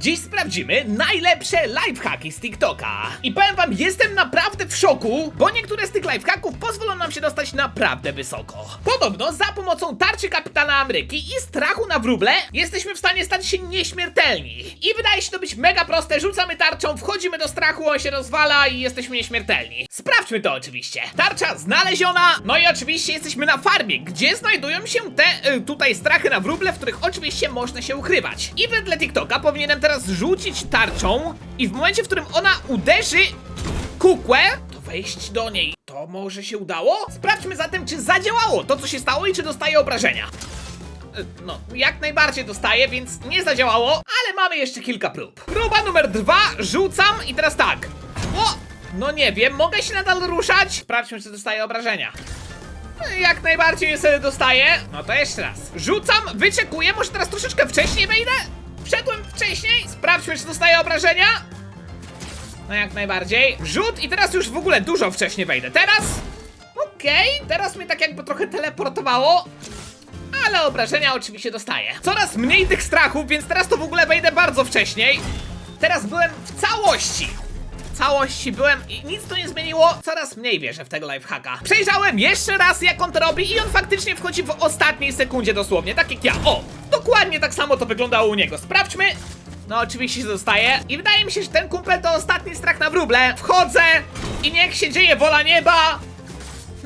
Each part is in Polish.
Dziś sprawdzimy najlepsze lifehacki z TikToka. I powiem wam, jestem naprawdę w szoku, bo niektóre z tych lifehacków pozwolą nam się dostać naprawdę wysoko. Podobno za pomocą tarczy kapitana Ameryki i strachu na wróble jesteśmy w stanie stać się nieśmiertelni. I wydaje się to być mega proste, rzucamy tarczą, wchodzimy do strachu, on się rozwala i jesteśmy nieśmiertelni. Sprawdźmy to oczywiście. Tarcza znaleziona, no i oczywiście jesteśmy na farmie, gdzie znajdują się te y, tutaj strachy na wróble, w których oczywiście można się ukrywać. I wedle TikToka powinienem teraz rzucić tarczą i w momencie, w którym ona uderzy kukłę, to wejść do niej. To może się udało? Sprawdźmy zatem, czy zadziałało to, co się stało i czy dostaje obrażenia. Y, No, jak najbardziej dostaje, więc nie zadziałało, ale mamy jeszcze kilka prób. Próba numer dwa, rzucam i teraz tak. O! No nie wiem, mogę się nadal ruszać? Sprawdźmy, czy dostaje obrażenia. Jak najbardziej sobie dostaję. No to jeszcze raz. Rzucam, wyczekuję, może teraz troszeczkę wcześniej wejdę? Wszedłem wcześniej, sprawdźmy, czy dostaje obrażenia. No jak najbardziej. Rzut i teraz już w ogóle dużo wcześniej wejdę. Teraz? Okej, teraz mnie tak jakby trochę teleportowało. Ale obrażenia oczywiście dostaję. Coraz mniej tych strachów, więc teraz to w ogóle wejdę bardzo wcześniej. Teraz byłem w całości. Całości byłem i nic to nie zmieniło. Coraz mniej wierzę w tego lifehacka. Przejrzałem jeszcze raz, jak on to robi, i on faktycznie wchodzi w ostatniej sekundzie dosłownie, tak jak ja. O! Dokładnie tak samo to wyglądało u niego. Sprawdźmy. No oczywiście się dostaje. I wydaje mi się, że ten kumpel to ostatni strach na wróble. Wchodzę i niech się dzieje wola nieba.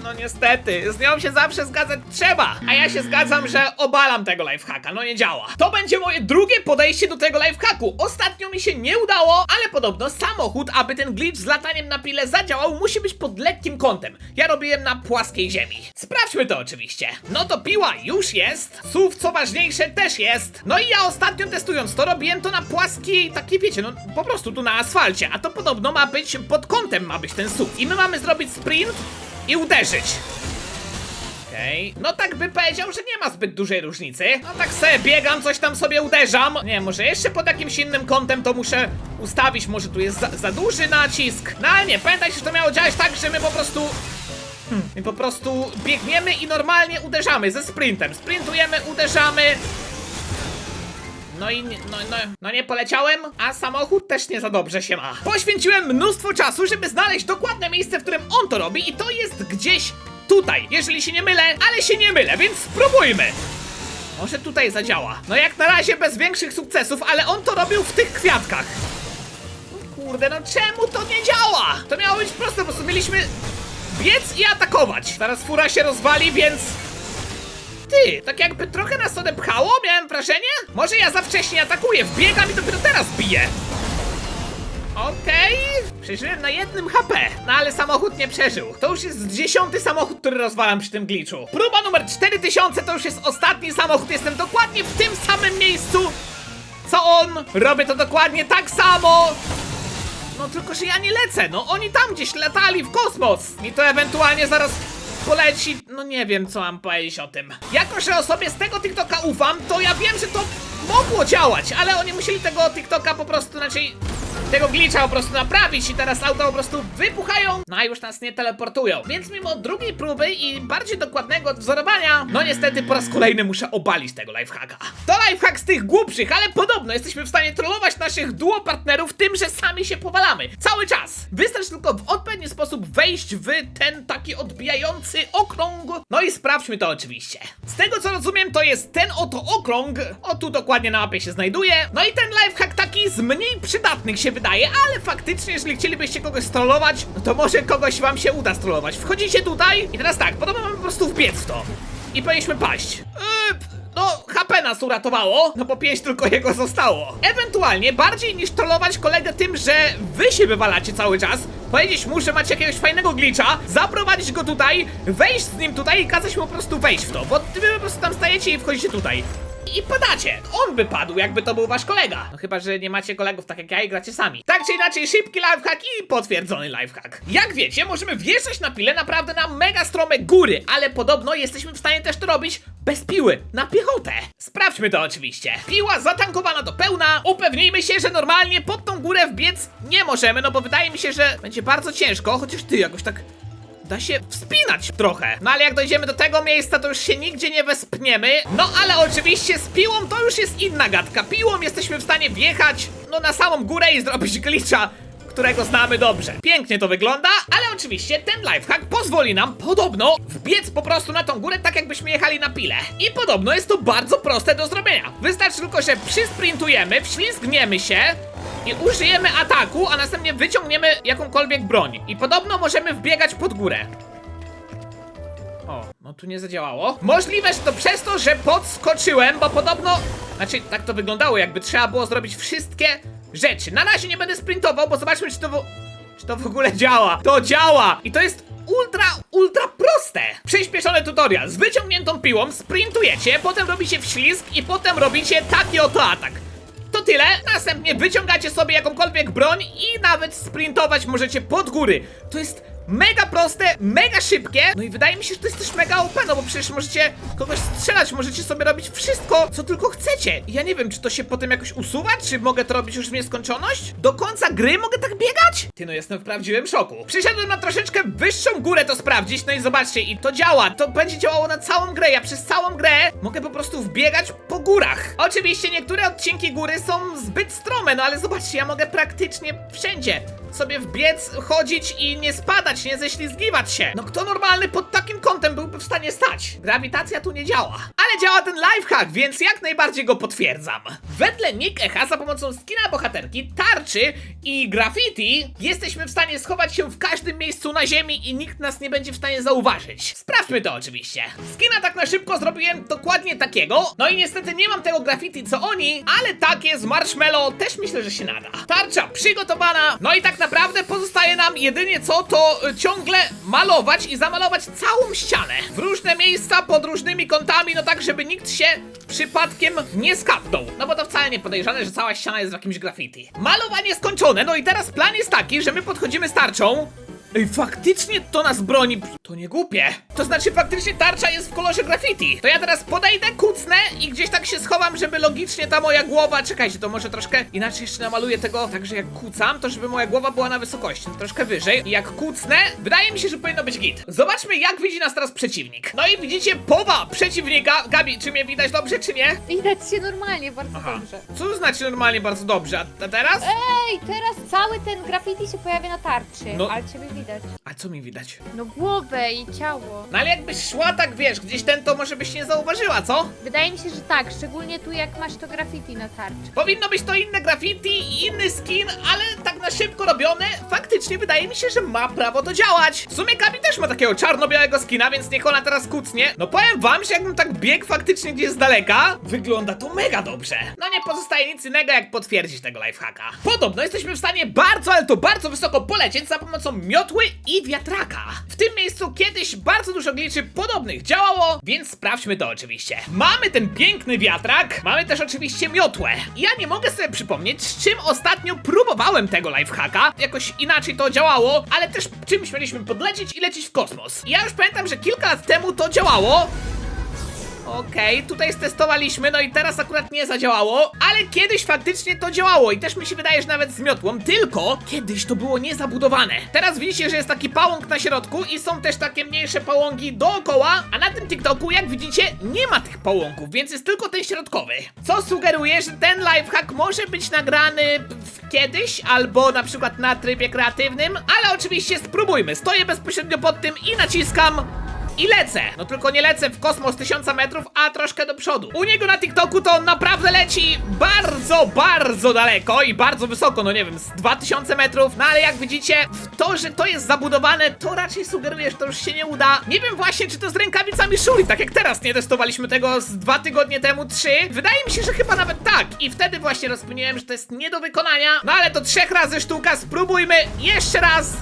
No niestety, z nią się zawsze zgadzać trzeba. A ja się zgadzam, że obalam tego lifehacka, no nie działa. To będzie moje drugie podejście do tego lifehacku. Ostatnio mi się nie udało, ale podobno samochód, aby ten glitch z lataniem na pile zadziałał, musi być pod lekkim kątem. Ja robiłem na płaskiej ziemi. Sprawdźmy to oczywiście. No to piła już jest, SUV co ważniejsze też jest. No i ja ostatnio testując to robiłem to na płaskiej, takiej wiecie, no po prostu tu na asfalcie, a to podobno ma być pod kątem ma być ten SUV. I my mamy zrobić sprint i uderzyć. Okej. No tak by powiedział, że nie ma zbyt dużej różnicy. No tak sobie biegam, coś tam sobie uderzam. Nie, może jeszcze pod jakimś innym kątem to muszę ustawić. Może tu jest za, za duży nacisk. No ale nie, pamiętajcie, że to miało działać tak, że my po prostu... Hmm, my po prostu biegniemy i normalnie uderzamy ze sprintem. Sprintujemy, uderzamy. No i nie, no, no, no nie poleciałem, a samochód też nie za dobrze się ma. Poświęciłem mnóstwo czasu, żeby znaleźć dokładne miejsce, w którym on to robi i to jest gdzieś tutaj, jeżeli się nie mylę, ale się nie mylę, więc spróbujmy. Może tutaj zadziała. No jak na razie bez większych sukcesów, ale on to robił w tych kwiatkach. No Kurde, no czemu to nie działa? To miało być proste, po prostu mieliśmy biec i atakować. Teraz fura się rozwali, więc ty, tak jakby trochę nas odepchało, miałem wrażenie? Może ja za wcześnie atakuję, wbiegam i dopiero teraz biję. Okej, przeżyłem na jednym HP, no ale samochód nie przeżył. To już jest dziesiąty samochód, który rozwalam przy tym glitchu. Próba numer 4000 to już jest ostatni samochód, jestem dokładnie w tym samym miejscu, co on. Robię to dokładnie tak samo. No tylko, że ja nie lecę, no oni tam gdzieś latali w kosmos i to ewentualnie zaraz poleci, no nie wiem co mam powiedzieć o tym. Jako, że osobie z tego TikToka ufam, to ja wiem, że to mogło działać, ale oni musieli tego TikToka po prostu, znaczy tego glitcha po prostu naprawić i teraz auta po prostu wybuchają, no a już nas nie teleportują. Więc mimo drugiej próby i bardziej dokładnego odwzorowania, no niestety po raz kolejny muszę obalić tego lifehacka. To lifehack z tych głupszych, ale podobno jesteśmy w stanie trollować naszych duo partnerów tym, że sami się powalamy. Cały czas. Wystarczy tylko w odpowiedni sposób wejść w ten taki odbijający okrąg. No i sprawdźmy to oczywiście. Z tego co rozumiem, to jest ten oto okrąg. O tu dokładnie na mapie się znajduje. No i ten lifehack taki z mniej przydatnych się wydaje, ale faktycznie, jeżeli chcielibyście kogoś strollować, no to może kogoś wam się uda strollować. Wchodzicie tutaj i teraz tak, podobno mamy po prostu wbiec w to. I powinniśmy paść. No, HP nas uratowało, no bo pięć tylko jego zostało. Ewentualnie, bardziej niż trollować kolegę tym, że wy się wywalacie cały czas, powiedzieć mu, że macie jakiegoś fajnego glitcha, zaprowadzić go tutaj, wejść z nim tutaj i kazać mu po prostu wejść w to, bo wy po prostu tam stajecie i wchodzicie tutaj. I padacie! On by padł, jakby to był wasz kolega. No chyba, że nie macie kolegów tak jak ja i gracie sami. Tak czy inaczej, szybki lifehack i potwierdzony lifehack. Jak wiecie, możemy wjeżdżać na pile naprawdę na mega strome góry, ale podobno jesteśmy w stanie też to robić bez piły, na piechotę. Sprawdźmy to oczywiście. Piła zatankowana do pełna, upewnijmy się, że normalnie pod tą górę wbiec nie możemy, no bo wydaje mi się, że będzie bardzo ciężko, chociaż ty jakoś tak da się wspinać trochę. No ale jak dojdziemy do tego miejsca, to już się nigdzie nie wespniemy. No ale oczywiście z piłą to już jest inna gadka. Piłą jesteśmy w stanie wjechać, no na samą górę i zrobić glitcha którego znamy dobrze. Pięknie to wygląda, ale oczywiście ten lifehack pozwoli nam podobno wbiec po prostu na tą górę, tak jakbyśmy jechali na pile. I podobno jest to bardzo proste do zrobienia. Wystarczy tylko, że przysprintujemy, wślizgniemy się i użyjemy ataku, a następnie wyciągniemy jakąkolwiek broń. I podobno możemy wbiegać pod górę. O, no tu nie zadziałało. Możliwe, że to przez to, że podskoczyłem, bo podobno... Znaczy, tak to wyglądało, jakby trzeba było zrobić wszystkie rzeczy. Na razie nie będę sprintował, bo zobaczmy, czy to, w... czy to w ogóle działa. To działa! I to jest ultra, ultra proste. Przyspieszony tutorial. Z wyciągniętą piłą sprintujecie, potem robicie wślizg i potem robicie taki oto atak. Tyle, następnie wyciągacie sobie jakąkolwiek broń i nawet sprintować możecie pod góry. To jest mega proste, mega szybkie, no i wydaje mi się, że to jest też mega OP, no bo przecież możecie kogoś strzelać, możecie sobie robić wszystko, co tylko chcecie. I Ja nie wiem, czy to się potem jakoś usuwa, czy mogę to robić już w nieskończoność? Do końca gry mogę tak biegać? Ty, no jestem w prawdziwym szoku. Przyszedłem na troszeczkę wyższą górę to sprawdzić, no i zobaczcie, i to działa, to będzie działało na całą grę, ja przez całą grę mogę po prostu wbiegać po górach. Oczywiście niektóre odcinki góry są zbyt strome, no ale zobaczcie, ja mogę praktycznie wszędzie sobie wbiec, chodzić i nie spadać, nie ześlizgiwać się. No kto normalny pod takim kątem byłby w stanie stać? Grawitacja tu nie działa. Ale działa ten lifehack, więc jak najbardziej go potwierdzam. Wedle Nick Echa za pomocą skina bohaterki, tarczy i graffiti jesteśmy w stanie schować się w każdym miejscu na ziemi i nikt nas nie będzie w stanie zauważyć. Sprawdźmy to oczywiście. Skina tak na szybko zrobiłem dokładnie takiego, no i niestety nie mam tego graffiti co oni, ale takie z marshmallow też myślę, że się nada. Tarcza przygotowana, no i tak naprawdę pozostaje nam jedynie co to y, ciągle malować i zamalować całą ścianę w różne miejsca pod różnymi kątami, no tak żeby nikt się przypadkiem nie skapnął. No bo to wcale nie podejrzane, że cała ściana jest w jakimś graffiti. Malowanie skończone, no i teraz plan jest taki, że my podchodzimy z tarczą. Ej, faktycznie to nas broni. To nie głupie. To znaczy, faktycznie tarcza jest w kolorze graffiti. To ja teraz podejdę, kucnę i gdzieś tak się schowam, żeby logicznie ta moja głowa. Czekajcie, to może troszkę inaczej jeszcze namaluję tego, tak że jak kucam, to żeby moja głowa była na wysokości, troszkę wyżej. I jak kucnę, wydaje mi się, że powinno być git. Zobaczmy, jak widzi nas teraz przeciwnik. No i widzicie powa przeciwnika. Gabi, czy mnie widać dobrze, czy nie? Widać się normalnie, bardzo Aha. dobrze. Co to znaczy normalnie bardzo dobrze? A- A teraz? Ej, teraz cały ten graffiti się pojawia na tarczy, No. ale ciebie widać. A co mi widać? No głowę i ciało. No ale jakbyś szła tak, wiesz, gdzieś ten, to może byś nie zauważyła, co? Wydaje mi się, że tak, szczególnie tu jak masz to graffiti na tarczy. Powinno być to inne graffiti i inny skin, ale tak na szybko robione, faktycznie wydaje mi się, że ma prawo to działać. W sumie Gabi też ma takiego czarno-białego skina, więc niech ona teraz kucnie. No powiem wam, że jakbym tak biegł faktycznie gdzieś z daleka, wygląda to mega dobrze. No nie pozostaje nic innego, jak potwierdzić tego lifehacka. Podobno jesteśmy w stanie bardzo, ale to bardzo wysoko polecieć za pomocą miotły i wiatraka. W tym miejscu kiedyś bardzo dużo gliczy podobnych działało, więc sprawdźmy to oczywiście. Mamy ten piękny wiatrak, mamy też oczywiście miotłę. Ja nie mogę sobie przypomnieć, z czym ostatnio próbowałem tego lifehacka. Jakoś inaczej to działało, ale też czymś mieliśmy podlecieć i lecieć w kosmos. Ja już pamiętam, że kilka lat temu to działało, Okej, tutaj stestowaliśmy, no i teraz akurat nie zadziałało, ale kiedyś faktycznie to działało i też mi się wydaje, że nawet z miotłą, tylko kiedyś to było niezabudowane. Teraz widzicie, że jest taki pałąk na środku i są też takie mniejsze pałąki dookoła, a na tym TikToku, jak widzicie, nie ma tych pałąków, więc jest tylko ten środkowy. Co sugeruje, że ten lifehack może być nagrany kiedyś, albo na przykład na trybie kreatywnym, ale oczywiście spróbujmy. Stoję bezpośrednio pod tym i naciskam i lecę! No tylko nie lecę w kosmos tysiąca metrów, a troszkę do przodu. U niego na TikToku to on naprawdę leci bardzo, bardzo daleko i bardzo wysoko, no nie wiem, z 2000 metrów. No ale jak widzicie, w to, że to jest zabudowane, to raczej sugeruje, że to już się nie uda. Nie wiem właśnie, czy to z rękawicami Shuri, tak jak teraz nie testowaliśmy tego z dwa tygodnie temu, trzy. Wydaje mi się, że chyba nawet tak. I wtedy właśnie rozkminiłem, że to jest nie do wykonania. No ale to trzech razy sztuka, spróbujmy jeszcze raz.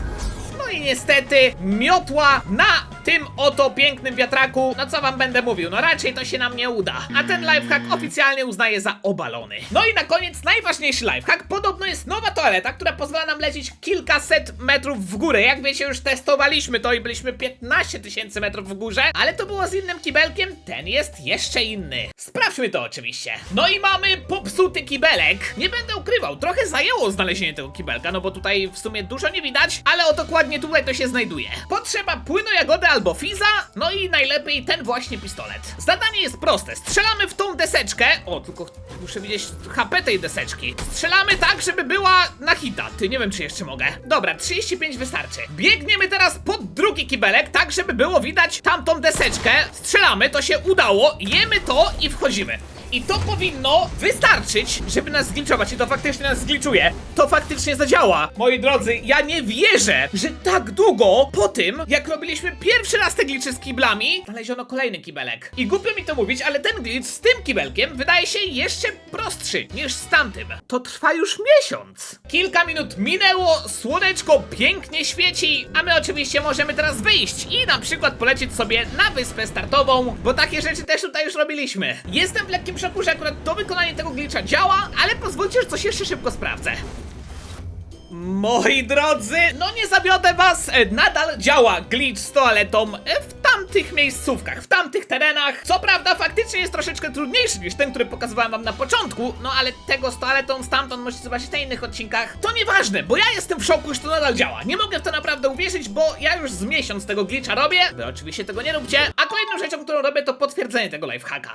No i niestety miotła na tym oto pięknym wiatraku, no co wam będę mówił, no raczej to się nam nie uda. A ten lifehack oficjalnie uznaję za obalony. No i na koniec najważniejszy lifehack, podobno jest nowa toaleta, która pozwala nam lecieć kilkaset metrów w górę. Jak wiecie, już testowaliśmy to i byliśmy 15 tysięcy metrów w górze, ale to było z innym kibelkiem, ten jest jeszcze inny. Sprawdźmy to oczywiście. No i mamy popsuty kibelek. Nie będę ukrywał, trochę zajęło znalezienie tego kibelka, no bo tutaj w sumie dużo nie widać, ale o dokładnie tutaj to się znajduje. Potrzeba płynu jagody albo fiza, no i najlepiej ten właśnie pistolet. Zadanie jest proste, strzelamy w tą deseczkę, o tylko muszę widzieć HP tej deseczki. Strzelamy tak, żeby była na hita, ty nie wiem czy jeszcze mogę. Dobra, 35 wystarczy. Biegniemy teraz pod drugi kibelek, tak żeby było widać tamtą deseczkę. Strzelamy, to się udało, jemy to i wchodzimy. I to powinno wystarczyć, żeby nas zgliczować i to faktycznie nas zgliczuje. To faktycznie zadziała. Moi drodzy, ja nie wierzę, że tak długo po tym, jak robiliśmy pierwszy raz te glicze z kiblami, znaleziono kolejny kibelek. I głupio mi to mówić, ale ten glitch z tym kibelkiem wydaje się jeszcze prostszy niż z tamtym. To trwa już miesiąc. Kilka minut minęło, słoneczko pięknie świeci, a my oczywiście możemy teraz wyjść i na przykład polecieć sobie na wyspę startową, bo takie rzeczy też tutaj już robiliśmy. Jestem w lekkim szoku, że akurat to wykonanie tego glitcha działa, ale pozwólcie, że coś jeszcze szybko sprawdzę. Moi drodzy, no nie zawiodę was, e, nadal działa glitch z toaletą e, w tamtych miejscówkach, w tamtych terenach. Co prawda faktycznie jest troszeczkę trudniejszy niż ten, który pokazywałem wam na początku, no ale tego z toaletą stamtąd możecie zobaczyć na innych odcinkach. To nieważne, bo ja jestem w szoku, że to nadal działa. Nie mogę w to naprawdę uwierzyć, bo ja już z miesiąc tego glitcha robię. Wy oczywiście tego nie róbcie. A kolejną rzeczą, którą robię, to potwierdzenie tego lifehacka.